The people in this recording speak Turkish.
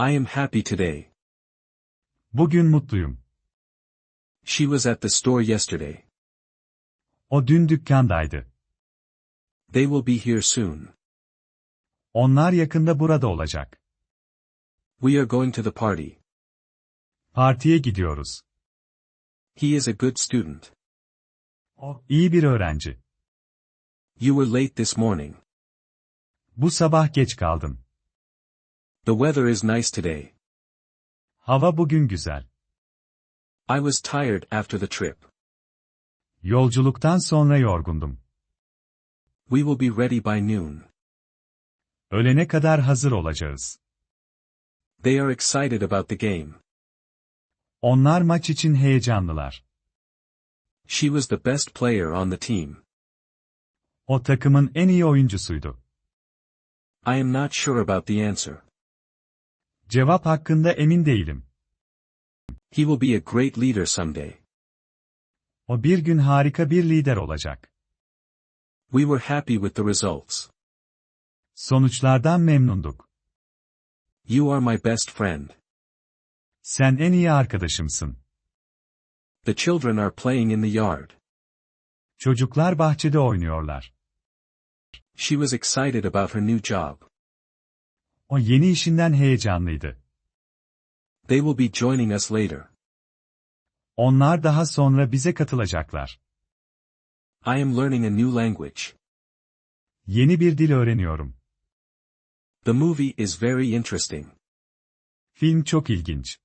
I am happy today. Bugün mutluyum. She was at the store yesterday. O dün dükkandaydı. They will be here soon. Onlar yakında burada olacak. We are going to the party. Partiye gidiyoruz. He is a good student. O iyi bir öğrenci. You were late this morning. Bu sabah geç kaldın. The weather is nice today. Hava bugün güzel. I was tired after the trip. Yolculuktan sonra yorgundum. We will be ready by noon. Öğlene kadar hazır olacağız. They are excited about the game. Onlar maç için heyecanlılar. She was the best player on the team. O takımın en iyi oyuncusuydu. I am not sure about the answer. Cevap hakkında emin değilim. He will be a great leader someday. O bir gün harika bir lider olacak. We were happy with the results. Sonuçlardan memnunduk. You are my best friend. Sen en iyi arkadaşımsın. The children are playing in the yard. Çocuklar bahçede oynuyorlar. She was excited about her new job. O yeni işinden heyecanlıydı. They will be joining us later. Onlar daha sonra bize katılacaklar. I am learning a new language. Yeni bir dil öğreniyorum. The movie is very interesting. Film çok ilginç.